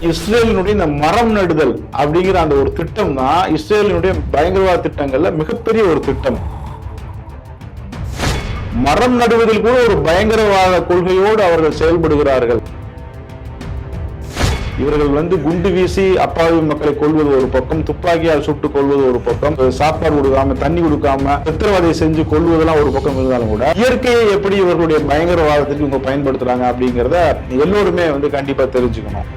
இஸ்ரேலினுடைய இந்த மரம் நடுதல் அப்படிங்கிற அந்த ஒரு திட்டம் தான் இஸ்ரேலினுடைய பயங்கரவாத திட்டங்கள்ல மிகப்பெரிய ஒரு திட்டம். மரம் நடுவதில் கூட ஒரு பயங்கரவாத கொள்கையோடு அவர்கள் செயல்படுகிறார்கள். இவர்கள் வந்து குண்டு வீசி அப்பாவி மக்களை கொள்வது ஒரு பக்கம் துப்பாக்கியால் சுட்டு கொள்வது ஒரு பக்கம் சாப்பாடு கொடுக்காம தண்ணி கொடுக்காம சித்திரவதை செஞ்சு கொள்வதெல்லாம் ஒரு பக்கம் இருந்தாலும் கூட இயற்கையை எப்படி இவர்களுடைய பயங்கரவாதத்துக்கு இவங்க பயன்படுத்துறாங்க அப்படிங்கிறத எல்லோருமே வந்து கண்டிப்பா தெரிஞ்சுக்கணும்.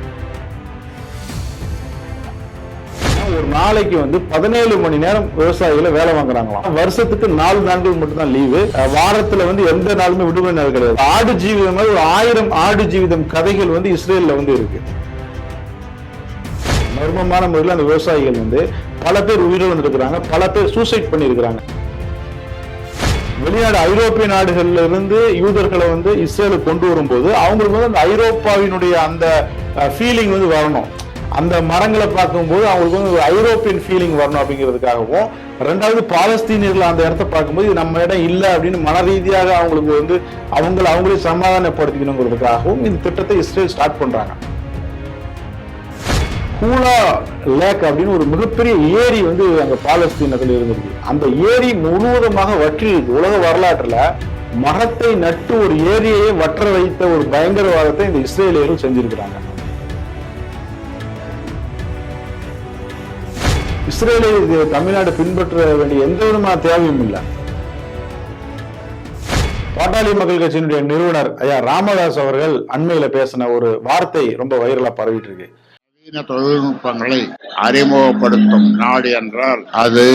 ஒரு நாளைக்கு வந்து பதினேழு மணி நேரம் விவசாயிகளை வேலை வாங்குறாங்களாம். வருஷத்துக்கு நாலு நாட்கள் மட்டும்தான் லீவு. வாரத்துல வந்து எந்த நாளுமே விடுமுறை நாள் கிடையாது. ஆடு ஜீவிதம் ஒரு ஆயிரம் ஆடு ஜீவிதம் கதைகள் வந்து இஸ்ரேல்ல வந்து இருக்கு. மர்மமான முறையில் அந்த விவசாயிகள் வந்து பல பேர் உயிரிழந்திருக்கிறாங்க பல பேர் சூசைட் பண்ணியிருக்கிறாங்க. வெளிநாடு ஐரோப்பிய நாடுகள்ல இருந்து யூதர்களை வந்து இஸ்ரேலுக்கு கொண்டு வரும்போது அவங்களுக்கு வந்து அந்த ஐரோப்பாவினுடைய அந்த ஃபீலிங் வந்து வரணும். அந்த மரங்களை பார்க்கும்போது அவங்களுக்கு வந்து ஒரு ஐரோப்பியன் ஃபீலிங் வரணும் அப்படிங்கிறதுக்காகவும் ரெண்டாவது பாலஸ்தீனியர்கள் அந்த இடத்த பார்க்கும்போது இது நம்ம இடம் இல்லை அப்படின்னு மன ரீதியாக அவங்களுக்கு வந்து அவங்கள அவங்களே சமாதானப்படுத்திக்கணுங்கிறதுக்காகவும் இந்த திட்டத்தை இஸ்ரேல் ஸ்டார்ட் பண்ணுறாங்க ஹூலா லேக் அப்படின்னு ஒரு மிகப்பெரிய ஏரி வந்து அங்கே பாலஸ்தீனத்தில் இருந்திருக்கு. அந்த ஏரி முழுவதுமாக வற்றி உலக வரலாற்றில் மரத்தை நட்டு ஒரு ஏரியையே வற்ற வைத்த ஒரு பயங்கரவாதத்தை இந்த இஸ்ரேலியர்கள் செஞ்சிருக்கிறாங்க. இஸ்ரேலை தமிழ்நாடு பின்பற்ற வேண்டிய எந்த விதமான தேவையும் இல்லை. பாட்டாளி மக்கள் கட்சியினுடைய நிறுவனர் ஐயா ராமதாஸ் அவர்கள் அண்மையில பேசின ஒரு வார்த்தை ரொம்ப வைரலா பரவிட்டு இருக்கு. நவீன தொழில்நுட்பங்களை அறிமுகப்படுத்தும் நாடு என்றால் அது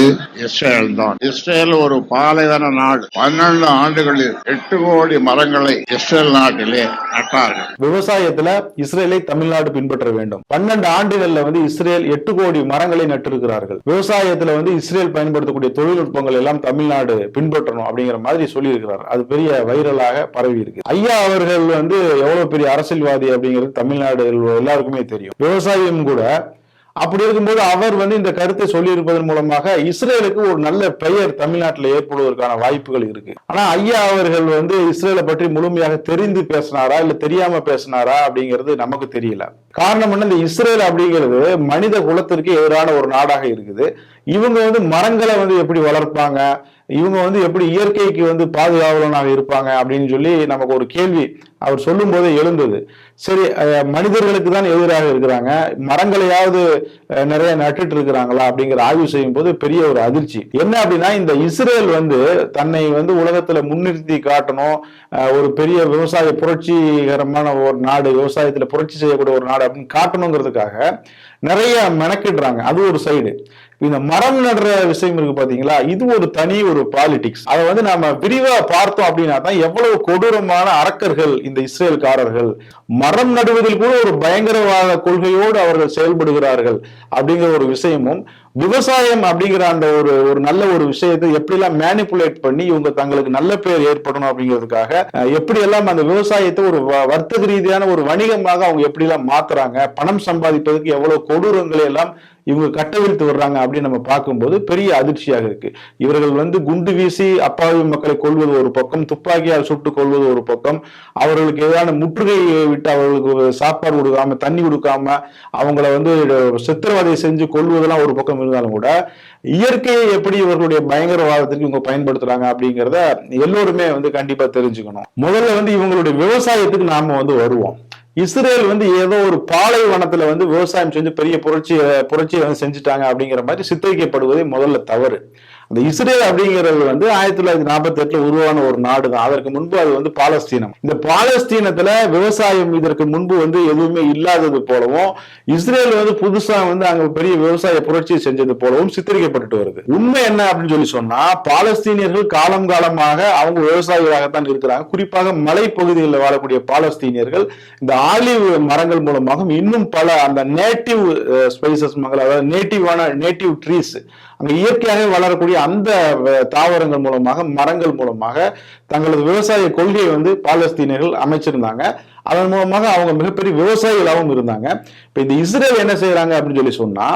இஸ்ரேல் தான். இஸ்ரேல் ஒரு பாலைவன நாடு. பன்னெண்டு ஆண்டுகளில் எட்டு கோடி மரங்களை இஸ்ரேல் நாட்டிலே நட்டார்கள். விவசாயத்துல இஸ்ரேலை தமிழ்நாடு பின்பற்ற வேண்டும். பன்னெண்டு ஆண்டுகள்ல வந்து இஸ்ரேல் எட்டு கோடி மரங்களை நட்டிருக்கிறார்கள். விவசாயத்துல வந்து இஸ்ரேல் பயன்படுத்தக்கூடிய தொழில்நுட்பங்கள் எல்லாம் தமிழ்நாடு பின்பற்றணும் அப்படிங்கிற மாதிரி சொல்லியிருக்கிறார். அது பெரிய வைரலாக பரவி இருக்கு. ஐயா அவர்கள் வந்து எவ்வளவு பெரிய அரசியல்வாதி அப்படிங்கிறது தமிழ்நாடு எல்லாருக்குமே தெரியும். விவசாயம் கூட அப்படி இருக்கும்போது அவர் வந்து இந்த கருத்தை சொல்லியிருப்பதன் மூலமாக இஸ்ரேலுக்கு ஒரு நல்ல பெயர் தமிழ்நாட்டில் ஏற்படுவதற்கான வாய்ப்புகள் இருக்கு. ஆனா ஐயா அவர்கள் வந்து இஸ்ரேலை பற்றி முழுமையாக தெரிந்து பேசினாரா இல்ல தெரியாம பேசினாரா அப்படிங்கிறது நமக்கு தெரியல. காரணம் என்ன இந்த இஸ்ரேல் அப்படிங்கிறது மனித குலத்திற்கு எதிரான ஒரு நாடாக இருக்குது. இவங்க வந்து மரங்களை வந்து எப்படி வளர்ப்பாங்க இவங்க வந்து எப்படி இயற்கைக்கு வந்து பாதுகாவலனாக இருப்பாங்க அப்படின்னு சொல்லி நமக்கு ஒரு கேள்வி அவர் சொல்லும் போதே எழுந்தது. சரி மனிதர்களுக்கு தான் எதிராக இருக்கிறாங்க. மரங்களையாவது நிறைய நட்டுட்டு இருக்கிறாங்களா அப்படிங்கிற ஆய்வு செய்யும் போது பெரிய ஒரு அதிர்ச்சி. என்ன அப்படின்னா இந்த இஸ்ரேல் வந்து தன்னை வந்து உலகத்துல முன்னிறுத்தி காட்டணும். ஒரு பெரிய விவசாய புரட்சிகரமான ஒரு நாடு விவசாயத்துல புரட்சி செய்யக்கூடிய ஒரு நாடு அப்படின்னு காட்டணுங்கிறதுக்காக நிறைய மெனக்கிடுறாங்க. அது ஒரு சைடு இந்த மரம் நடுற விஷயம் இருக்கு பாத்தீங்களா? இது ஒரு தனி ஒரு பாலிடிக்ஸ் அதை வந்து நாம விரிவா பார்த்தோம் அப்படின்னா தான் எவ்வளவு கொடூரமான அரக்கர்கள் இந்த இஸ்ரேல்காரர்கள். மரம் நடுவதில் கூட ஒரு பயங்கரவாத கொள்கையோடு அவர்கள் செயல்படுகிறார்கள் அப்படிங்கிற ஒரு விஷயமும் விவசாயம் அப்படிங்கிற அந்த ஒரு ஒரு நல்ல ஒரு விஷயத்தை எப்படிலாம் மேனிப்புலேட் பண்ணி இவங்க தங்களுக்கு நல்ல பேர் ஏற்படணும் அப்படிங்கிறதுக்காக எப்படி எப்படியெல்லாம் அந்த விவசாயத்தை ஒரு வ- வர்த்தக ரீதியான ஒரு வணிகமாக அவங்க எப்படிலாம் மாத்துறாங்க பணம் சம்பாதிப்பதற்கு எவ்வளவு கொடூரங்களை எல்லாம் இவங்க கட்டவிழ்த்து வர்றாங்க அப்படின்னு நம்ம பார்க்கும்போது பெரிய அதிர்ச்சியாக இருக்கு. இவர்கள் வந்து குண்டு வீசி அப்பாவி மக்களை கொள்வது ஒரு பக்கம் துப்பாக்கியால் சுட்டு கொள்வது ஒரு பக்கம் அவர்களுக்கு எதிரான முற்றுகையை விட்டு அவர்களுக்கு சாப்பாடு கொடுக்காம தண்ணி கொடுக்காம அவங்கள வந்து சித்திரவதை செஞ்சு கொள்வதெல்லாம் ஒரு பக்கம் இருந்தாலும் கூட இயற்கையை எப்படி இவர்களுடைய பயங்கரவாதத்துக்கு இவங்க பயன்படுத்துறாங்க அப்படிங்கிறத எல்லோருமே வந்து கண்டிப்பா தெரிஞ்சுக்கணும். முதல்ல வந்து இவங்களுடைய விவசாயத்துக்கு நாம வந்து வருவோம். இஸ்ரேல் வந்து ஏதோ ஒரு பாலைவனத்துல வந்து விவசாயம் செஞ்சு பெரிய புரட்சி புரட்சியை வந்து செஞ்சுட்டாங்க அப்படிங்கிற மாதிரி சித்தரிக்கப்படுவதே முதல்ல தவறு. அந்த இஸ்ரேல் அப்படிங்கிறது வந்து ஆயிரத்தி தொள்ளாயிரத்தி நாற்பத்தி எட்டுல உருவான ஒரு நாடு தான். அதற்கு முன்பு அது வந்து பாலஸ்தீனம். இந்த பாலஸ்தீனத்துல விவசாயம் இதற்கு முன்பு வந்து எதுவுமே இல்லாதது போலவும் இஸ்ரேல் வந்து புதுசா வந்து அங்க பெரிய விவசாய புரட்சி செஞ்சது போலவும் சித்தரிக்கப்பட்டு வருது. உண்மை என்ன அப்படின்னு சொல்லி சொன்னா பாலஸ்தீனியர்கள் காலம் காலமாக அவங்க விவசாயிகளாகத்தான் இருக்கிறாங்க. குறிப்பாக மலைப்பகுதிகளில் வாழக்கூடிய பாலஸ்தீனியர்கள் இந்த ஆலிவ் மரங்கள் மூலமாக இன்னும் பல அந்த நேட்டிவ் ஸ்பைசஸ் மகள் அதாவது நேட்டிவான நேட்டிவ் ட்ரீஸ் இயற்கையாகவே வளரக்கூடிய அந்த தாவரங்கள் மூலமாக மரங்கள் மூலமாக தங்களது விவசாய கொள்கையை வந்து பாலஸ்தீனர்கள் அமைச்சிருந்தாங்க. அதன் மூலமாக அவங்க மிகப்பெரிய விவசாயிகளாகவும் இருந்தாங்க. இப்ப இந்த இஸ்ரேல் என்ன செய்யறாங்க அப்படின்னு சொல்லி சொன்னா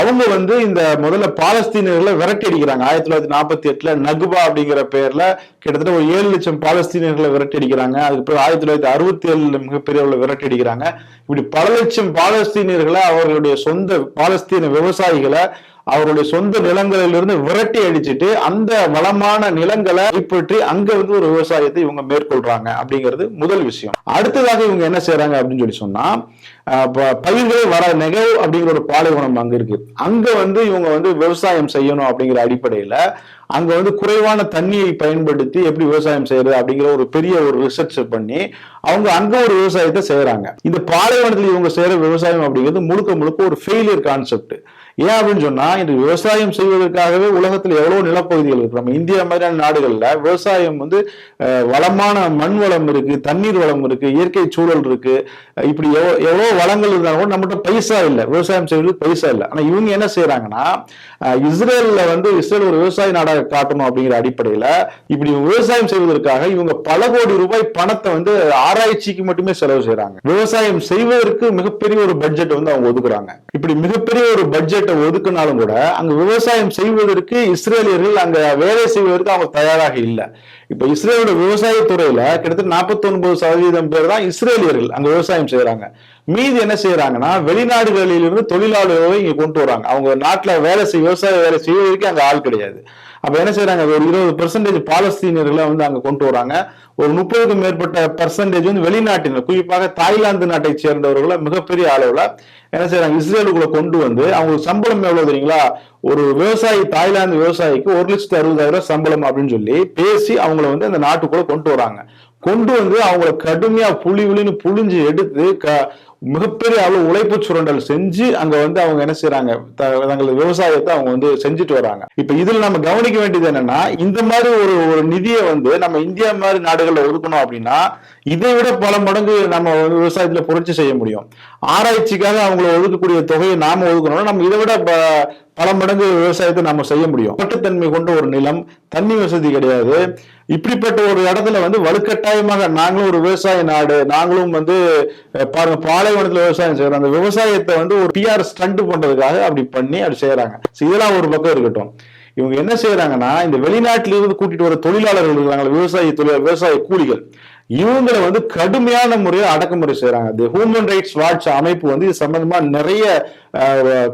அவங்க வந்து இந்த முதல்ல பாலஸ்தீனர்களை விரட்டி அடிக்கிறாங்க ஆயிரத்தி தொள்ளாயிரத்தி நாற்பத்தி எட்டுல நகுபா அப்படிங்கிற பேர்ல கிட்டத்தட்ட ஒரு ஏழு லட்சம் பாலஸ்தீனர்களை விரட்டி அடிக்கிறாங்க அதுக்கு பிறகு ஆயிரத்தி தொள்ளாயிரத்தி அறுபத்தி ஏழுல மிகப்பெரிய அளவுல விரட்டி அடிக்கிறாங்க இப்படி பல லட்சம் பாலஸ்தீனியர்களை அவர்களுடைய சொந்த பாலஸ்தீன விவசாயிகளை அவருடைய சொந்த நிலங்களிலிருந்து விரட்டி அடிச்சுட்டு அந்த வளமான நிலங்களை கைப்பற்றி அங்க வந்து ஒரு விவசாயத்தை இவங்க மேற்கொள்றாங்க அப்படிங்கிறது முதல் விஷயம். அடுத்ததாக இவங்க என்ன செய்யறாங்க அப்படின்னு சொல்லி சொன்னா பயிர்களே வர நெகவ் அப்படிங்கிற ஒரு பாலைவனம் அங்க இருக்கு. அங்க வந்து இவங்க வந்து விவசாயம் செய்யணும் அப்படிங்கிற அடிப்படையில அங்க வந்து குறைவான தண்ணியை பயன்படுத்தி எப்படி விவசாயம் செய்யறது அப்படிங்கிற ஒரு பெரிய ஒரு ரிசர்ச் பண்ணி அவங்க அங்க ஒரு விவசாயத்தை செய்யறாங்க இந்த பாலைவனத்தில் இவங்க செய்யற விவசாயம் அப்படிங்கிறது முழுக்க முழுக்க ஒரு ஃபெயிலியர் கான்செப்ட் ஏன் அப்படின்னு சொன்னா இந்த விவசாயம் செய்வதற்காகவே உலகத்துல எவ்வளவு நிலப்பகுதிகள் இருக்கு. நம்ம இந்தியா மாதிரியான நாடுகள்ல விவசாயம் வந்து வளமான மண் வளம் இருக்கு தண்ணீர் வளம் இருக்கு இயற்கை சூழல் இருக்கு. இப்படி எவ்வளவு வளங்கள் இருந்தாலும் கூட நம்மகிட்ட பைசா இல்லை. விவசாயம் செய்வது பைசா இல்லை. ஆனா இவங்க என்ன செய்யறாங்கன்னா இஸ்ரேல்ல வந்து இஸ்ரேல் ஒரு விவசாய நாடாக காட்டணும் அப்படிங்கிற அடிப்படையில இப்படி விவசாயம் செய்வதற்காக இவங்க பல கோடி ரூபாய் பணத்தை வந்து ஆராய்ச்சிக்கு மட்டுமே செலவு செய்யறாங்க விவசாயம் செய்வதற்கு மிகப்பெரிய ஒரு பட்ஜெட் வந்து அவங்க ஒதுக்குறாங்க. இப்படி மிகப்பெரிய ஒரு பட்ஜெட் பட்ஜெட்டை ஒதுக்குனாலும் கூட அங்க விவசாயம் செய்வதற்கு இஸ்ரேலியர்கள் அங்க வேலை செய்வதற்கு அவங்க தயாராக இல்லை. இப்ப இஸ்ரேலோட விவசாயத்துறையில கிட்டத்தட்ட 49% சதவீதம் பேர் தான் இஸ்ரேலியர்கள் அங்க விவசாயம் செய்யறாங்க மீதி என்ன செய்யறாங்கன்னா வெளிநாடுகளிலிருந்து தொழிலாளர்களை இங்க கொண்டு வராங்க. அவங்க நாட்டுல வேலை செய் விவசாய வேலை செய்வதற்கு அங்க ஆள் கிடையாது. அப்ப என்ன செய்யறாங்க ஒரு இருபது பெர்சன்டேஜ் பாலஸ்தீனியர்களை வந்து அங்க கொண்டு வராங்க. ஒரு முப்பதுக்கும் மேற்பட்ட பர்சன்டேஜ் வந்து வெளிநாட்டினர். குறிப்பாக தாய்லாந்து நாட்டை சேர்ந்தவர்களை மிகப்பெரிய அளவுல என்ன செய்யறாங்க இஸ்ரேலுக்குள்ள கொண்டு வந்து அவங்களுக்கு சம்பளம் எவ்வளவு தெரியுங்களா? ஒரு விவசாயி தாய்லாந்து விவசாயிக்கு ஒரு லட்சத்து அறுபதாயிரம் சம்பளம் அப்படின்னு சொல்லி பேசி அவங்கள வந்து அந்த நாட்டுக்குள்ள கொண்டு வராங்க. கொண்டு வந்து அவங்கள கடுமையா புளி புளின்னு புளிஞ்சு எடுத்து க மிகப்பெரிய அளவு உழைப்பு சுரண்டல் செஞ்சு அங்க வந்து அவங்க என்ன செய்யறாங்க தங்களது விவசாயத்தை அவங்க வந்து செஞ்சுட்டு வராங்க. இப்ப இதுல நம்ம கவனிக்க வேண்டியது என்னன்னா இந்த மாதிரி ஒரு ஒரு நிதியை வந்து நம்ம இந்தியா மாதிரி நாடுகள்ல ஒதுக்கணும் அப்படின்னா இதை விட பல மடங்கு நம்ம வந்து விவசாயத்துல புரட்சி செய்ய முடியும். ஆராய்ச்சிக்காக அவங்கள ஒதுக்கக்கூடிய தொகையை நாம ஒதுக்கணும்னா நம்ம இதை விட ப- பல மடங்கு விவசாயத்தை நம்ம செய்ய முடியும். பட்டுத்தன்மை கொண்ட ஒரு நிலம் தண்ணி வசதி கிடையாது. இப்படிப்பட்ட ஒரு இடத்துல வந்து வலுக்கட்டாயமாக நாங்களும் ஒரு விவசாய நாடு நாங்களும் வந்து பாருங்க பாலைவனத்துல விவசாயம் செய்யறோம். அந்த விவசாயத்தை வந்து ஒரு பிஆர் ஸ்டண்ட் பண்றதுக்காக அப்படி பண்ணி அப்படி செய்யறாங்க. இதெல்லாம் ஒரு பக்கம் இருக்கட்டும். இவங்க என்ன செய்யறாங்கன்னா இந்த வெளிநாட்டிலிருந்து கூட்டிட்டு வர தொழிலாளர்கள் இருக்கிறாங்களா விவசாய தொழில் விவசாய கூலிகள். இவங்களை வந்து கடுமையான முறையில் அடக்குமுறை செய்யறாங்க தி ஹியூமன் ரைட்ஸ் வாட்ச் அமைப்பு வந்து இது சம்பந்தமா நிறைய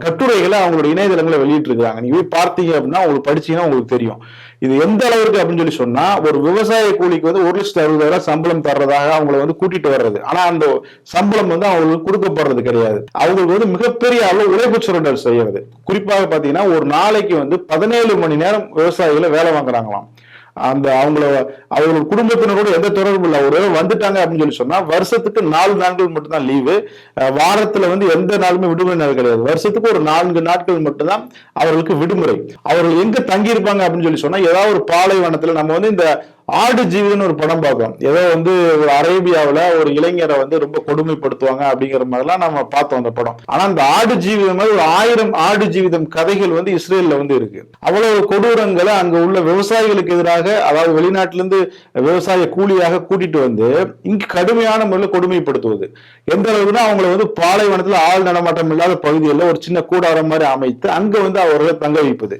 கட்டுரைகளை அவங்களோட இணையதளங்களை வெளியிட்டு இருக்காங்க நீங்க போய் பார்த்தீங்க அப்படின்னா உங்களுக்கு படிச்சீங்கன்னா உங்களுக்கு தெரியும். இது எந்த அளவுக்கு அப்படின்னு சொல்லி சொன்னா ஒரு விவசாய கூலிக்கு வந்து ஒரு லட்சத்து அறுபதாயிரம் சம்பளம் தர்றதாக அவங்கள வந்து கூட்டிட்டு வர்றது. ஆனா அந்த சம்பளம் வந்து அவங்களுக்கு கொடுக்கப்படுறது கிடையாது. அவங்களுக்கு வந்து மிகப்பெரிய அளவு உழைப்பு சுரண்டல் செய்யறது. குறிப்பாக பாத்தீங்கன்னா ஒரு நாளைக்கு வந்து பதினேழு மணி நேரம் விவசாயிகளை வேலை வாங்குறாங்களாம். அந்த அவங்கள அவங்களோட குடும்பத்தினரோட எந்த தொடர்பும் இல்லை. ஒரு வந்துட்டாங்க அப்படின்னு சொல்லி சொன்னா வருஷத்துக்கு நாலு நாட்கள் மட்டும்தான் லீவு வாரத்துல வந்து எந்த நாளுமே விடுமுறை நாள் கிடையாது. வருஷத்துக்கு ஒரு நான்கு நாட்கள் மட்டும்தான் அவர்களுக்கு விடுமுறை. அவர்கள் எங்க தங்கி இருப்பாங்க அப்படின்னு சொல்லி சொன்னா ஏதாவது ஒரு பாலைவனத்துல நம்ம வந்து இந்த ஆடு ஜீவிதம்னு ஒரு படம் பார்க்கிறோம் ஏதோ வந்து ஒரு அரேபியாவில் ஒரு இளைஞரை வந்து ரொம்ப கொடுமைப்படுத்துவாங்க அப்படிங்கிற மாதிரிலாம் நம்ம பார்த்தோம் அந்த படம். ஆனா அந்த ஆடு ஜீவிதம் மாதிரி ஒரு ஆயிரம் ஆடு ஜீவிதம் கதைகள் வந்து இஸ்ரேல்ல வந்து இருக்கு. அவ்வளவு கொடூரங்களை அங்க உள்ள விவசாயிகளுக்கு எதிராக அதாவது வெளிநாட்டிலிருந்து விவசாய கூலியாக கூட்டிட்டு வந்து இங்கு கடுமையான முறையில் கொடுமைப்படுத்துவது. எந்த அளவுக்குன்னா அவங்களை வந்து பாலைவனத்தில் ஆள் நடமாட்டம் இல்லாத பகுதிகளில் ஒரு சின்ன கூடாரம் மாதிரி அமைத்து அங்க வந்து அவர்களை தங்க வைப்பது.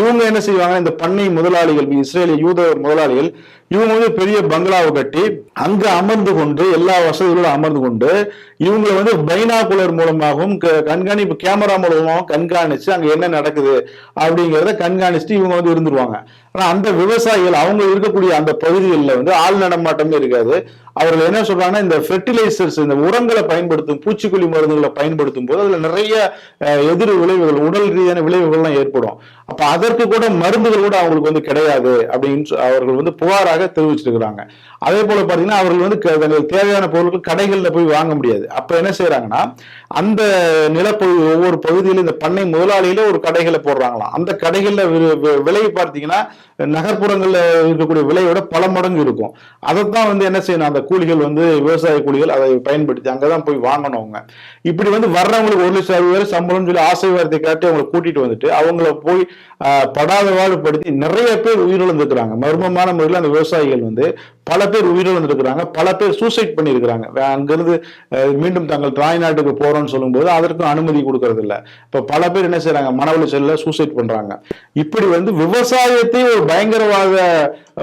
இவங்க என்ன செய்வாங்க இந்த பண்ணை முதலாளிகள் இஸ்ரேலிய யூத முதலாளிகள் இவங்க வந்து பெரிய பங்களாவை கட்டி அங்க அமர்ந்து கொண்டு எல்லா வசதிகளோடு அமர்ந்து கொண்டு இவங்களை வந்து பைனாகுலர் மூலமாகவும் க- கண்காணிப்பு கேமரா மூலமாகவும் கண்காணிச்சு அங்க என்ன நடக்குது அப்படிங்கிறத கண்காணிச்சுட்டு இவங்க வந்து இருந்துருவாங்க. ஆனா அந்த விவசாயிகள் அவங்க இருக்கக்கூடிய அந்த பகுதிகளில் வந்து ஆள் நடமாட்டமே இருக்காது. அவர்கள் என்ன சொல்றாங்கன்னா இந்த ஃபெர்டிலைசர்ஸ் இந்த உரங்களை பயன்படுத்தும் பூச்சிக்கொல்லி மருந்துகளை பயன்படுத்தும் போது அதுல நிறைய எதிர் விளைவுகள் உடல் ரீதியான விளைவுகள்லாம் ஏற்படும். அப்ப அதற்கு கூட மருந்துகள் கூட அவங்களுக்கு வந்து கிடையாது அப்படின்னு அவர்கள் வந்து புகாராக தெரிவிச்சிருக்கிறாங்க. அதே போல பாத்தீங்கன்னா அவர்கள் வந்து தங்களுக்கு தேவையான பொருட்கள் கடைகள்ல போய் வாங்க முடியாது. அப்ப என்ன செய்யறாங்கன்னா அந்த நிலப்பகுதி ஒவ்வொரு பகுதியிலும் இந்த பண்ணை முதலாளியில ஒரு கடைகளை போடுறாங்களாம். அந்த கடைகள்ல விலை பார்த்தீங்கன்னா நகர்ப்புறங்களில் இருக்கக்கூடிய விலையோட பல மடங்கு இருக்கும். அதைத்தான் வந்து என்ன செய்யணும்? அந்த கூலிகள் வந்து விவசாய கூலிகள் அதை பயன்படுத்தி அங்கதான் போய் வாங்கணும் அவங்க. இப்படி வந்து வர்றவங்களுக்கு ஒரு லட்சம் அறுபது பேர் சம்பளம்னு சொல்லி ஆசை வார்த்தை காட்டி அவங்களை கூட்டிட்டு வந்துட்டு அவங்கள போய் படாத பாடுபடுத்தி நிறைய பேர் உயிரிழந்திருக்கிறாங்க. மர்மமான முறையில் அந்த விவசாயிகள் வந்து பல பேர் உயிரிழந்திருக்கிறாங்க. பல பேர் சூசைட் பண்ணியிருக்கிறாங்க. அங்கிருந்து மீண்டும் தங்கள் தாய்நாட்டுக்கு போறோம்னு சொல்லும்போது அதற்கும் அனுமதி கொடுக்கறது இல்ல இப்ப பல பேர் என்ன செய்யறாங்க மன சூசைட் பண்றாங்க. இப்படி வந்து விவசாயத்தை ஒரு பயங்கரவாத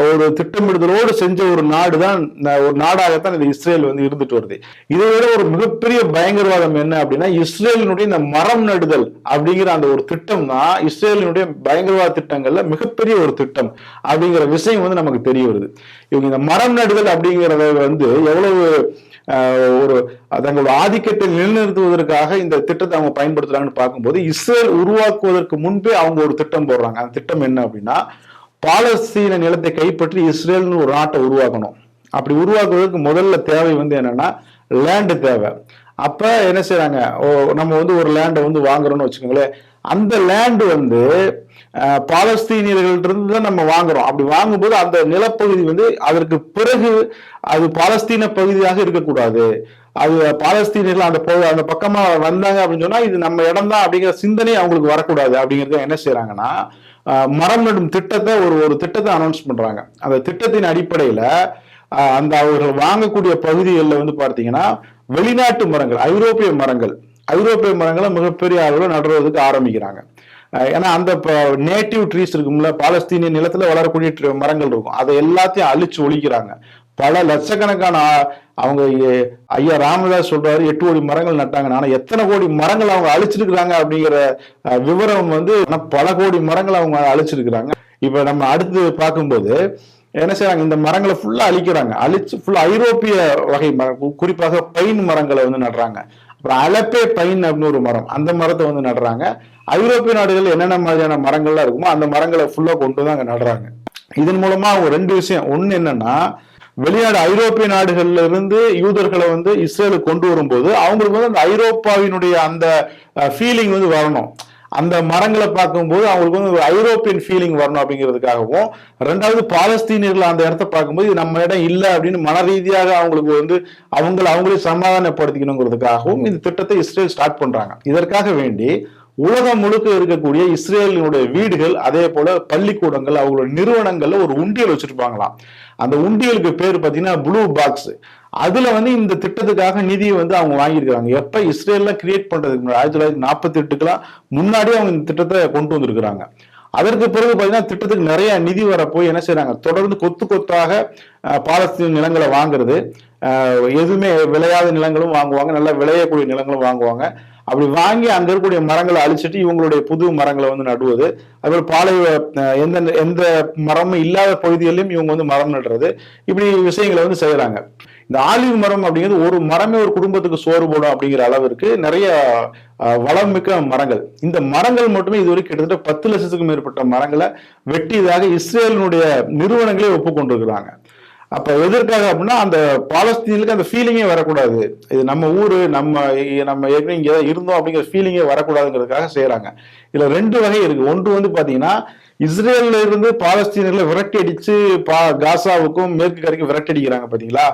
ஒரு திட்டமிடுதலோடு செஞ்ச ஒரு நாடு தான் ஒரு நாடாகத்தான் இந்த இஸ்ரேல் வந்து இருந்துட்டு வருது. இதை விட ஒரு மிகப்பெரிய பயங்கரவாதம் என்ன அப்படின்னா இஸ்ரேலினுடைய இந்த மரம் நடுதல் அப்படிங்கிற அந்த ஒரு திட்டம் தான் இஸ்ரேலினுடைய பயங்கரவாத திட்டங்கள்ல மிகப்பெரிய ஒரு திட்டம் அப்படிங்கிற விஷயம் வந்து நமக்கு தெரிய வருது. இவங்க இந்த மரம் நடுதல் அப்படிங்கிறத வந்து எவ்வளவு ஆஹ், ஒரு தங்களோட ஆதிக்கத்தை நிலைநிறுத்துவதற்காக இந்த திட்டத்தை அவங்க பயன்படுத்துறாங்கன்னு பார்க்கும்போது இஸ்ரேல் உருவாக்குவதற்கு முன்பே அவங்க ஒரு திட்டம் போடுறாங்க. அந்த திட்டம் என்ன அப்படின்னா பாலஸ்தீன நிலத்தை கைப்பற்றி இஸ்ரேல்னு ஒரு நாட்டை உருவாக்கணும். அப்படி உருவாக்குவதற்கு முதல்ல தேவை வந்து என்னன்னா லேண்டு தேவை. அப்ப என்ன செய்யறாங்க ஓ, நம்ம வந்து ஒரு லேண்டை வந்து வாங்குறோம்னு வச்சுக்கோங்களேன். அந்த லேண்டு வந்து அஹ், பாலஸ்தீனியர்கள்ட்ட இருந்து தான் நம்ம வாங்குறோம். அப்படி வாங்கும்போது அந்த நிலப்பகுதி வந்து அதற்கு பிறகு அது பாலஸ்தீன பகுதியாக இருக்கக்கூடாது. அது பாலஸ்தீனியர்கள் அந்த போ அந்த பக்கமா வந்தாங்க அப்படின்னு சொன்னா இது நம்ம இடம் தான் அப்படிங்கிற சிந்தனை அவங்களுக்கு வரக்கூடாது அப்படிங்கிறது என்ன செய்யறாங்கன்னா மரம் நடும் திட்டத்தை ஒரு ஒரு திட்டத்தை அனௌன்ஸ் பண்றாங்க. அந்த திட்டத்தின் அடிப்படையில அந்த அவர்கள் வாங்கக்கூடிய பகுதிகளில் வந்து பார்த்தீங்கன்னா வெளிநாட்டு மரங்கள் ஐரோப்பிய மரங்கள் ஐரோப்பிய மரங்களை மிகப்பெரிய அளவில் நடுறதுக்கு ஆரம்பிக்கிறாங்க. ஏன்னா அந்த நேட்டிவ் ட்ரீஸ் இருக்கும்ல பாலஸ்தீனிய நிலத்துல வளரக்கூடிய மரங்கள் இருக்கும். அதை எல்லாத்தையும் அழிச்சு ஒழிக்கிறாங்க. பல லட்சக்கணக்கான அவங்க ஐயா ராமதாஸ் சொல்றாரு எட்டு கோடி மரங்கள் நட்டாங்க. ஆனா எத்தனை கோடி மரங்கள் அவங்க அழிச்சிருக்கிறாங்க அப்படிங்கிற விவரம் வந்து பல கோடி மரங்கள் அவங்க அழிச்சிருக்கிறாங்க. இப்ப நம்ம அடுத்து பார்க்கும்போது என்ன செய்யறாங்க இந்த மரங்களை ஃபுல்லா அழிக்கிறாங்க. அழிச்சு ஃபுல்லா ஐரோப்பிய வகை மரம் குறிப்பாக பைன் மரங்களை வந்து நடுறாங்க. அப்புறம் அலப்பே பைன் அப்படின்னு ஒரு மரம் அந்த மரத்தை வந்து நடுறாங்க. ஐரோப்பிய நாடுகள் என்னென்ன மாதிரியான மரங்கள்லாம் இருக்குமோ அந்த மரங்களை ஃபுல்லா கொண்டு தான் அங்க நடுறாங்க. இதன் மூலமா அவங்க ரெண்டு விஷயம். ஒண்ணு என்னன்னா வெளிநாடு ஐரோப்பிய நாடுகள்ல இருந்து யூதர்களை வந்து இஸ்ரேலுக்கு கொண்டு வரும்போது அவங்களுக்கு வந்து அந்த ஐரோப்பாவினுடைய அந்த ஃபீலிங் வந்து வரணும். அந்த மரங்களை பார்க்கும்போது அவங்களுக்கு வந்து ஒரு ஐரோப்பியன் ஃபீலிங் வரணும் அப்படிங்கிறதுக்காகவும் ரெண்டாவது பாலஸ்தீனியர்கள் அந்த இடத்த பார்க்கும்போது இது நம்ம இடம் இல்லை அப்படின்னு மன ரீதியாக அவங்களுக்கு வந்து அவங்கள அவங்களே சமாதானப்படுத்திக்கணுங்கிறதுக்காகவும் இந்த திட்டத்தை இஸ்ரேல் ஸ்டார்ட் பண்றாங்க. இதற்காக வேண்டி உலகம் முழுக்க இருக்கக்கூடிய இஸ்ரேலினுடைய வீடுகள் அதே போல பள்ளிக்கூடங்கள் அவங்களோட நிறுவனங்கள்ல ஒரு உண்டியல் வச்சிருப்பாங்களாம். அந்த உண்டியலுக்கு பேர் பார்த்தீங்கன்னா ப்ளூ பாக்ஸ் அதுல வந்து இந்த திட்டத்துக்காக நிதியை வந்து அவங்க வாங்கியிருக்கிறாங்க. எப்ப இஸ்ரேல்ல கிரியேட் பண்றதுக்கு முன்னாடி ஆயிரத்தி தொள்ளாயிரத்தி நாற்பத்தி எட்டுக்கெல்லாம் முன்னாடியே அவங்க இந்த திட்டத்தை கொண்டு வந்திருக்கிறாங்க. அதற்கு பிறகு பார்த்தீங்கன்னா திட்டத்துக்கு நிறைய நிதி வர போய் என்ன செய்யறாங்க தொடர்ந்து கொத்து கொத்தாக பாலஸ்தீன் பாலஸ்தீன நிலங்களை வாங்குறது. எதுவுமே விளையாத நிலங்களும் வாங்குவாங்க. நல்லா விளையக்கூடிய நிலங்களும் வாங்குவாங்க. அப்படி வாங்கி அங்க இருக்கக்கூடிய மரங்களை அழிச்சிட்டு இவங்களுடைய புது மரங்களை வந்து நடுவது. அதுபோல் பாலை எந்த எந்த மரமும் இல்லாத பகுதிகளிலும் இவங்க வந்து மரம் நடுறது. இப்படி விஷயங்களை வந்து செய்யறாங்க. இந்த ஆலிவ் மரம் அப்படிங்கிறது ஒரு மரமே ஒரு குடும்பத்துக்கு சோறு போடும் அப்படிங்கிற அளவிற்கு நிறைய வளம் மிக்க மரங்கள். இந்த மரங்கள் மட்டுமே இதுவரை கிட்டத்தட்ட பத்து லட்சத்துக்கும் மேற்பட்ட மரங்களை வெட்டியதாக இஸ்ரேலினுடைய நிறுவனங்களே ஒப்புக்கொண்டிருக்கிறாங்க. அப்ப எதற்காக அப்படின்னா அந்த பாலஸ்தீனுக்கு அந்த ஃபீலிங்கே வரக்கூடாது. இது நம்ம ஊரு நம்ம நம்ம ஏற்கனவே இங்கே இருந்தோம் அப்படிங்கிற ஃபீலிங்கே வரக்கூடாதுங்கிறதுக்காக செய்யறாங்க இதுல ரெண்டு வகை இருக்கு. ஒன்று வந்து பாத்தீங்கன்னா இஸ்ரேல்ல இருந்து பாலஸ்தீனர்களை விரட்டி அடிச்சு பா காசாவுக்கும் மேற்கு கரைக்கும் விரட்டி அடிக்கிறாங்க பாத்தீங்களா?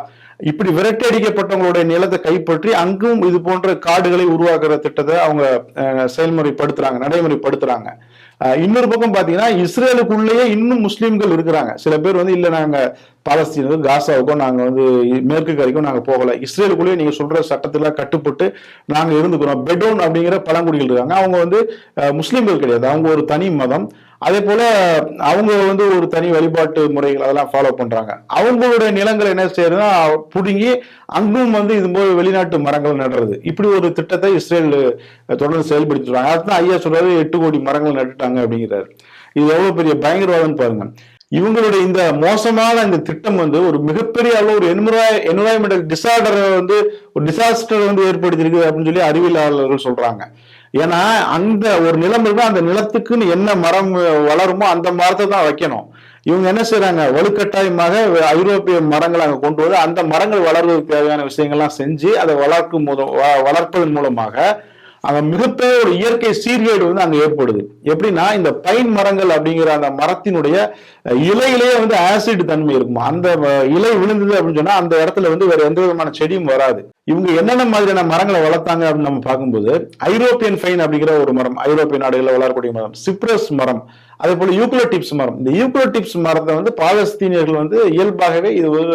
இப்படி விரட்டி அடிக்கப்பட்டவங்களுடைய நிலத்தை கைப்பற்றி அங்கும் இது போன்ற காடுகளை உருவாக்குற திட்டத்தை அவங்க செயல்முறைப்படுத்துறாங்க நடைமுறைப்படுத்துறாங்க. இன்னொரு பக்கம் பாத்தீங்கன்னா இஸ்ரேலுக்குள்ளேயே இன்னும் முஸ்லீம்கள் இருக்கிறாங்க. சில பேர் வந்து இல்ல நாங்க பாலஸ்தீனுக்கும் காசாவுக்கும் நாங்க வந்து மேற்கு கரைக்கும் நாங்க போகல. இஸ்ரேலுக்குள்ளேயே நீங்க சொல்ற சட்டத்துல கட்டுப்பட்டு நாங்க இருந்துக்கிறோம். பெடோன் அப்படிங்கிற பழங்குடிகள் இருக்காங்க. அவங்க வந்து முஸ்லீம்கள் கிடையாது. அவங்க ஒரு தனி மதம். அதே போல அவங்க வந்து ஒரு தனி வழிபாட்டு முறைகள் அதெல்லாம் ஃபாலோ பண்றாங்க. அவங்களுடைய நிலங்களை என்ன செய்யறதுன்னா புடுங்கி அங்கும் வந்து இது போல வெளிநாட்டு மரங்கள் நடுறது. இப்படி ஒரு திட்டத்தை இஸ்ரேல் தொடர்ந்து செயல்படுத்திட்டு அதுதான் ஐயா சொல்றாரு எட்டு கோடி மரங்கள் நட்டுட்டாங்க அப்படிங்கிறாரு. இது எவ்வளவு பெரிய பயங்கரவாதம் பாருங்க. இவங்களுடைய இந்த மோசமான இந்த திட்டம் வந்து ஒரு மிகப்பெரிய அளவு ஒரு என்விராய் என்விரான்மெண்டல் டிசார்டரை வந்து ஒரு டிசாஸ்டர் வந்து ஏற்படுத்தியிருக்கு அப்படின்னு சொல்லி அறிவியலாளர்கள் சொல்றாங்க. ஏன்னா அந்த ஒரு நிலம் இருந்தால் அந்த நிலத்துக்குன்னு என்ன மரம் வளருமோ அந்த மரத்தை தான் வைக்கணும். இவங்க என்ன செய்யறாங்க வலுக்கட்டாயமாக ஐரோப்பிய மரங்களை அங்கே கொண்டு வந்து அந்த மரங்கள் வளர்வதற்கு தேவையான விஷயங்கள்லாம் செஞ்சு அதை வளர்க்கும் மூலம் வ- வளர்ப்பதன் மூலமாக அந்த மிகப்பெரிய ஒரு இயற்கை சீர்கேடு வந்து அங்கே ஏற்படுது. எப்படின்னா இந்த பைன் மரங்கள் அப்படிங்கிற அந்த மரத்தினுடைய இலையிலேயே வந்து ஆசிட் தன்மை இருக்குமா? அந்த இலை விழுந்தது அப்படின்னு சொன்னா அந்த இடத்துல வந்து வேற எந்த விதமான செடியும் வராது. இவங்க என்னென்ன மாதிரியான மரங்களை வளர்த்தாங்க அப்படின்னு நம்ம பார்க்கும்போது ஐரோப்பியன் ஃபைன் அப்படிங்கிற ஒரு மரம் ஐரோப்பிய நாடுகளில் வளரக்கூடிய மரம் சிப்ரஸ் மரம் அதே போல யூக்லோடிப்ஸ் மரம். இந்த யூக்லோடிப்ஸ் மரத்தை வந்து பாலஸ்தீனியர்கள் வந்து இயல்பாகவே இது ஒரு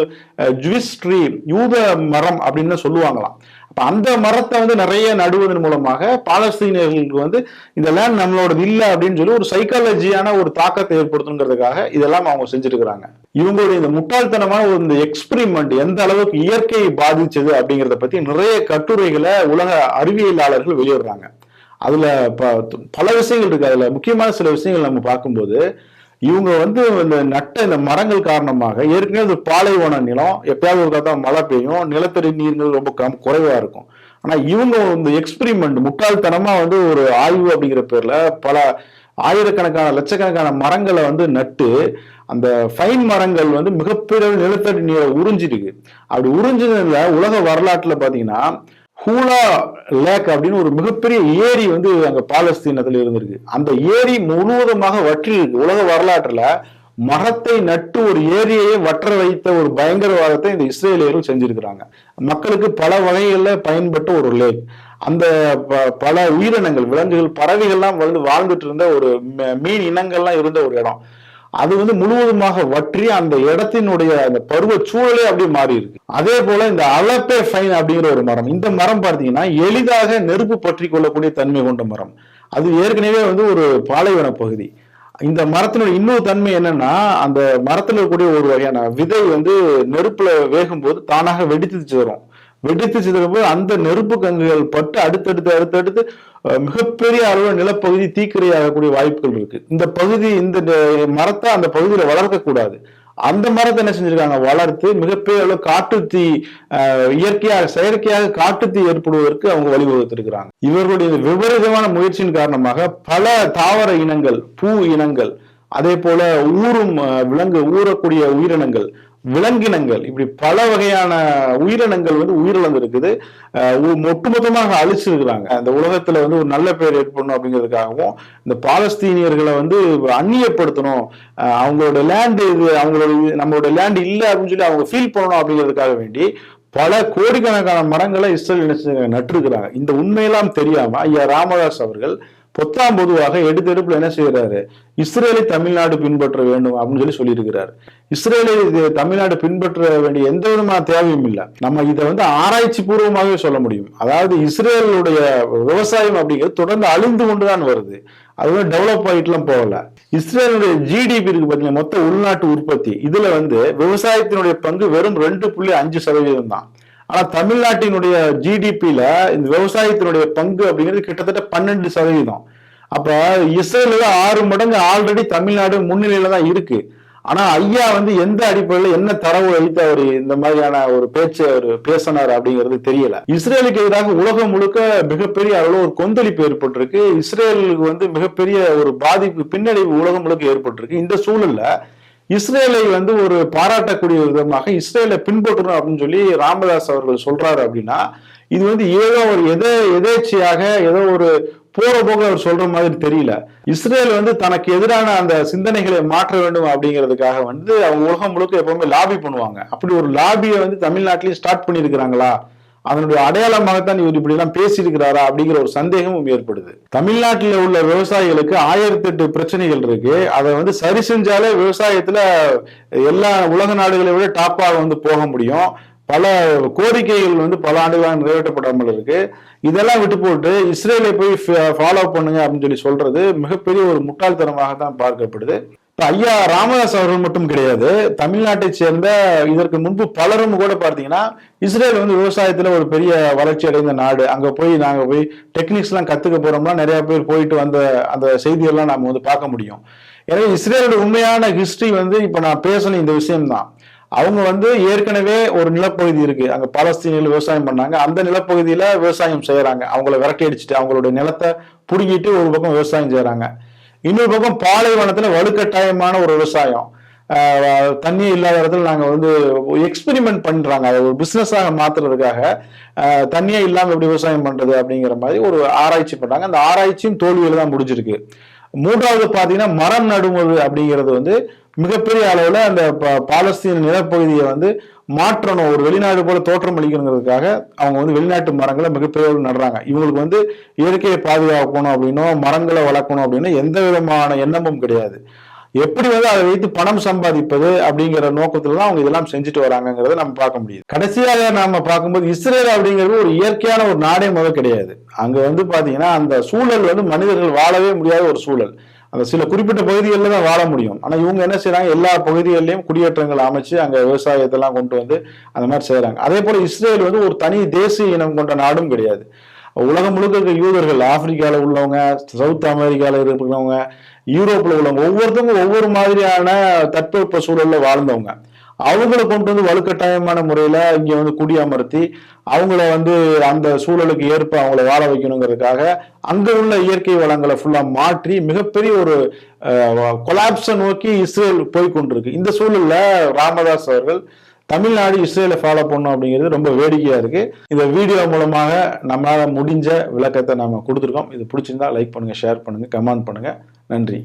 ஜுவிஸ் ட்ரீ யூத மரம் அப்படின்னு சொல்லுவாங்களாம். அந்த மரத்தை வந்து நிறைய நடுவதன் மூலமாக பாலஸ்தீனியர்களுக்கு வந்து இந்த லேண்ட் நம்மளோடது இல்லை அப்படின்னு சொல்லி ஒரு சைக்காலஜியான ஒரு தாக்கத்தை ஏற்படுத்தணுங்கிறதுக்காக இதெல்லாம் அவங்க செஞ்சிருக்கிறாங்க. இவங்களுடைய இந்த முட்டாள்தனமான ஒரு இந்த எக்ஸ்பிரிமெண்ட் எந்த அளவுக்கு இயற்கையை பாதிச்சது அப்படிங்கிறத பத்தி நிறைய கட்டுரைகளை உலக அறிவியலாளர்கள் வெளியிடுறாங்க. அதுல ப- பல விஷயங்கள் இருக்கு. அதுல முக்கியமான சில விஷயங்கள் நம்ம பார்க்கும்போது இவங்க வந்து இந்த நட்ட இந்த மரங்கள் காரணமாக ஏற்கனவே அது பாலைவன நிலம். எப்பயாவது ஒரு தான் மழை பெய்யும். நிலத்தடி நீர்கள் ரொம்ப கம் குறைவா இருக்கும். ஆனா இவங்க இந்த எக்ஸ்பிரிமெண்ட் முட்டாள்தனமா வந்து ஒரு ஆய்வு அப்படிங்கிற பேர்ல பல ஆயிரக்கணக்கான லட்சக்கணக்கான மரங்களை வந்து நட்டு அந்த ஃபைன் மரங்கள் வந்து மிகப்பெரிய நிலத்தடி நீரை உறிஞ்சிருக்கு அப்படி உறிஞ்சதுல உலக வரலாற்றுல பாத்தீங்கன்னா ஹூலா லேக் அப்படின்னு ஒரு மிகப்பெரிய ஏரி வந்து அங்க பாலஸ்தீனத்துல இருந்திருக்கு. அந்த ஏரி முழுவதுமாக வற்றி இருக்கு. உலக வரலாற்றுல மரத்தை நட்டு ஒரு ஏரியையே வற்ற வைத்த ஒரு பயங்கரவாதத்தை இந்த இஸ்ரேலியரும் செஞ்சிருக்கிறாங்க. மக்களுக்கு பல வகைகள்ல பயன்பட்ட ஒரு லேக். அந்த ப- பல உயிரினங்கள் விலங்குகள் பறவைகள்லாம் வந்து வாழ்ந்துட்டு இருந்த ஒரு மீன் இனங்கள்லாம் இருந்த ஒரு இடம். அது வந்து முழுவதுமாக வற்றி அந்த இடத்தினுடைய அந்த பருவ சூழலே அப்படியே மாறி இருக்கு. அதே போல இந்த அலப்பே ஃபைன் அப்படிங்கிற ஒரு மரம். இந்த மரம் பார்த்தீங்கன்னா எளிதாக நெருப்பு பற்றி கொள்ளக்கூடிய தன்மை கொண்ட மரம். அது ஏற்கனவே வந்து ஒரு பாலைவன பகுதி. இந்த மரத்தினுடைய இன்னொரு தன்மை என்னன்னா அந்த மரத்தில் இருக்கக்கூடிய ஒரு வகையான விதை வந்து நெருப்புல வேகும் போது தானாக வெடித்து வரும் வெடித்து சிதறும்போது அந்த நெருப்பு கங்குகள் பட்டு அடுத்தடுத்து அடுத்தடுத்து மிகப்பெரிய அளவு நிலப்பகுதி தீக்கிரையாகக்கூடிய வாய்ப்புகள் இருக்கு. இந்த பகுதி இந்த மரத்தை அந்த பகுதியில வளர்க்கக்கூடாது அந்த மரத்தை என்ன செஞ்சிருக்காங்க? வளர்த்து மிகப்பெரிய அளவு காட்டுத்தீ இயற்கையாக செயற்கையாக காட்டுத்தீ ஏற்படுவதற்கு அவங்க வழிவகுத்திருக்கிறாங்க. இவர்களுடைய விபரீதமான முயற்சியின் காரணமாக பல தாவர இனங்கள் பூ இனங்கள் அதே போல ஊறும் விலங்கு ஊறக்கூடிய உயிரினங்கள் விலங்கினங்கள் இப்படி பல வகையான உயிரினங்கள் வந்து உயிரிழந்து இருக்குது ஒட்டுமொத்தமாக அழிச்சிருக்கிறாங்க. அந்த உலகத்துல வந்து ஒரு நல்ல பேர் ஏற்படணும் அப்படிங்கிறதுக்காகவும் இந்த பாலஸ்தீனியர்களை வந்து அந்நியப்படுத்தணும். அவங்களோட லேண்டு இது அவங்களோட நம்மளோட லேண்டு இல்லை அப்படின்னு சொல்லி அவங்க ஃபீல் பண்ணணும் அப்படிங்கிறதுக்காக வேண்டி பல கோடிக்கணக்கான மரங்களை இஸ்ரேல் நட்டுருக்கிறாங்க. இந்த உண்மையெல்லாம் தெரியாம ஐயா ராமதாஸ் அவர்கள் பொத்தாம் பொதுவாக எடுத்தெடுப்புல என்ன செய்யறாரு இஸ்ரேலை தமிழ்நாடு பின்பற்ற வேண்டும் அப்படின்னு சொல்லி சொல்லியிருக்கிறார். இஸ்ரேலை இது தமிழ்நாடு பின்பற்ற வேண்டிய எந்த விதமான தேவையும் இல்லை. நம்ம இதை வந்து ஆராய்ச்சி பூர்வமாகவே சொல்ல முடியும். அதாவது இஸ்ரேலுடைய விவசாயம் அப்படிங்கிறது தொடர்ந்து அழிந்து கொண்டுதான் வருது. அது வந்து டெவலப் ஆகிட்டுலாம் போகல. இஸ்ரேலுடைய ஜிடிபி இருக்கு பாத்தீங்கன்னா மொத்த உள்நாட்டு உற்பத்தி. இதுல வந்து விவசாயத்தினுடைய பங்கு வெறும் ரெண்டு புள்ளி அஞ்சு சதவீதம் தான் ஆனா தமிழ்நாட்டினுடைய ஜிடிபியில இந்த விவசாயத்தினுடைய பங்கு அப்படிங்கிறது கிட்டத்தட்ட பன்னெண்டு சதவீதம். அப்ப இஸ்ரேல ஆறு மடங்கு ஆல்ரெடி தமிழ்நாடு முன்னிலையில தான் இருக்கு. ஆனா ஐயா வந்து எந்த அடிப்படையில என்ன தரவு வைத்து அவர் இந்த மாதிரியான ஒரு பேச்சை அவர் பேசினார் அப்படிங்கிறது தெரியல. இஸ்ரேலுக்கு எதிராக உலகம் முழுக்க மிகப்பெரிய அளவில் ஒரு கொந்தளிப்பு ஏற்பட்டிருக்கு. இஸ்ரேலுக்கு வந்து மிகப்பெரிய ஒரு பாதிப்பு பின்னடைவு உலகம் முழுக்க ஏற்பட்டிருக்கு. இந்த சூழல்ல இஸ்ரேலை வந்து ஒரு பாராட்டக்கூடிய விதமாக இஸ்ரேலை பின்பற்றணும் அப்படின்னு சொல்லி ராமதாஸ் அவர்கள் சொல்றாரு அப்படின்னா இது வந்து ஏதோ ஒரு எதே எதேச்சையாக ஏதோ ஒரு போற போக அவர் சொல்ற மாதிரி தெரியல. இஸ்ரேல் வந்து தனக்கு எதிரான அந்த சிந்தனைகளை மாற்ற வேண்டும் அப்படிங்கிறதுக்காக வந்து அவங்க உலகம் முழுக்க எப்பவுமே லாபி பண்ணுவாங்க. அப்படி ஒரு லாபியை வந்து தமிழ்நாட்டிலையும் ஸ்டார்ட் பண்ணியிருக்கிறாங்களா? அதனுடைய அடையாளமாகத்தான் இவர் இப்படி எல்லாம் பேசியிருக்கிறாரா அப்படிங்கிற ஒரு சந்தேகமும் ஏற்படுது. தமிழ்நாட்டில் உள்ள விவசாயிகளுக்கு ஆயிரத்தி எட்டு பிரச்சனைகள் இருக்கு. அதை வந்து சரி செஞ்சாலே விவசாயத்துல எல்லா உலக நாடுகளை விட டாப்பாக வந்து போக முடியும். பல கோரிக்கைகள் வந்து பல ஆண்டுகளாக நிறைவேற்றப்படாமல் இருக்கு. இதெல்லாம் விட்டு போட்டு இஸ்ரேலை போய் ஃபாலோ பண்ணுங்க அப்படின்னு சொல்லி சொல்றது மிகப்பெரிய ஒரு முட்டாள்தனமாக தான் பார்க்கப்படுது. ஐயா ராமதாஸ் அவர்கள் மட்டும் கிடையாது. தமிழ்நாட்டை சேர்ந்த இதற்கு முன்பு பலரும் கூட பார்த்தீங்கன்னா இஸ்ரேல் வந்து விவசாயத்துல ஒரு பெரிய வளர்ச்சி அடைந்த நாடு. அங்க போய் நாங்க போய் டெக்னிக்ஸ் எல்லாம் கத்துக்க போறோம்னா நிறைய பேர் போயிட்டு வந்த அந்த செய்தியெல்லாம் நாம வந்து பார்க்க முடியும். எனவே இஸ்ரேலோட உண்மையான ஹிஸ்டரி வந்து இப்ப நான் பேசின இந்த விஷயம்தான். அவங்க வந்து ஏற்கனவே ஒரு நிலப்பகுதி இருக்கு. அங்க பாலஸ்தீனியர்கள் விவசாயம் பண்ணாங்க. அந்த நிலப்பகுதியில விவசாயம் செய்யறாங்க. அவங்கள விரட்டி அடிச்சுட்டு அவங்களுடைய நிலத்தை புடுங்கிட்டு ஒரு பக்கம் விவசாயம் செய்யறாங்க. இன்னொரு பக்கம் பாலைவனத்துல வலுக்கட்டாயமான ஒரு விவசாயம். தண்ணி தண்ணியே இல்லாத இடத்துல நாங்க வந்து எக்ஸ்பெரிமெண்ட் பண்றாங்க. அதை ஒரு பிசினஸாக மாத்துறதுக்காக தண்ணியே இல்லாம எப்படி விவசாயம் பண்றது அப்படிங்கிற மாதிரி ஒரு ஆராய்ச்சி பண்றாங்க. அந்த ஆராய்ச்சியும் தோல்வியில தான் முடிஞ்சிருக்கு. மூன்றாவது பாத்தீங்கன்னா மரம் நடுவது அப்படிங்கிறது வந்து மிகப்பெரிய அளவுல அந்த பாலஸ்தீன நிலப்பகுதியை வந்து மாற்றணும். ஒரு வெளிநாடு போல தோற்றம் அளிக்கணுங்கிறதுக்காக அவங்க வந்து வெளிநாட்டு மரங்களை மிகப்பெரிய நடுறாங்க. இவங்களுக்கு வந்து இயற்கையை பாதுகாக்கணும் அப்படின்னும் மரங்களை வளர்க்கணும் அப்படின்னு எந்த விதமான எண்ணமும் கிடையாது. எப்படி வந்து அதை வைத்து பணம் சம்பாதிப்பது அப்படிங்கிற நோக்கத்துல தான் அவங்க இதெல்லாம் செஞ்சுட்டு வராங்கங்கிறத நம்ம பார்க்க முடியுது. கடைசியாக நாம பார்க்கும்போது இஸ்ரேல் அப்படிங்கிறது ஒரு இயற்கையான ஒரு நாடே முதல் கிடையாது. அங்க வந்து பாத்தீங்கன்னா அந்த சூழல் வந்து மனிதர்கள் வாழவே முடியாத ஒரு சூழல். அந்த சில குறிப்பிட்ட பகுதிகளில் தான் வாழ முடியும். ஆனால் இவங்க என்ன செய்கிறாங்க எல்லா பகுதிகளிலையும் குடியேற்றங்கள் அமைச்சு அங்கே விவசாயத்தெல்லாம் கொண்டு வந்து அந்த மாதிரி செய்கிறாங்க அதே போல் இஸ்ரேல் வந்து ஒரு தனி தேசிய இனம் கொண்ட நாடும் கிடையாது. உலகம் முழுக்க இருக்க யூதர்கள் ஆப்பிரிக்காவில் உள்ளவங்க சவுத் அமெரிக்காவில் இருக்கிறவங்க யூரோப்பில் உள்ளவங்க ஒவ்வொருத்தவங்க ஒவ்வொரு மாதிரியான தட்பவெப்ப சூழலில் வாழ்ந்தவங்க. அவங்கள கொண்டு வந்து வலுக்கட்டாயமான முறையில இங்க வந்து குடியமர்த்தி அவங்கள வந்து அந்த சூழலுக்கு ஏற்ப அவங்கள வாழ வைக்கணுங்கிறதுக்காக அங்க உள்ள இயற்கை வளங்களை ஃபுல்லா மாற்றி மிகப்பெரிய ஒரு கொலாப்ஸை நோக்கி இஸ்ரேல் போய் கொண்டிருக்கு. இந்த சூழல்ல ராமதாஸ் அவர்கள் தமிழ்நாடு இஸ்ரேலை ஃபாலோ பண்ணும் அப்படிங்கிறது ரொம்ப வேடிக்கையா இருக்கு. இந்த வீடியோ மூலமாக நம்மளால முடிஞ்ச விளக்கத்தை நம்ம கொடுத்துருக்கோம். இது பிடிச்சிருந்தா லைக் பண்ணுங்க ஷேர் பண்ணுங்க கமெண்ட் பண்ணுங்க. நன்றி.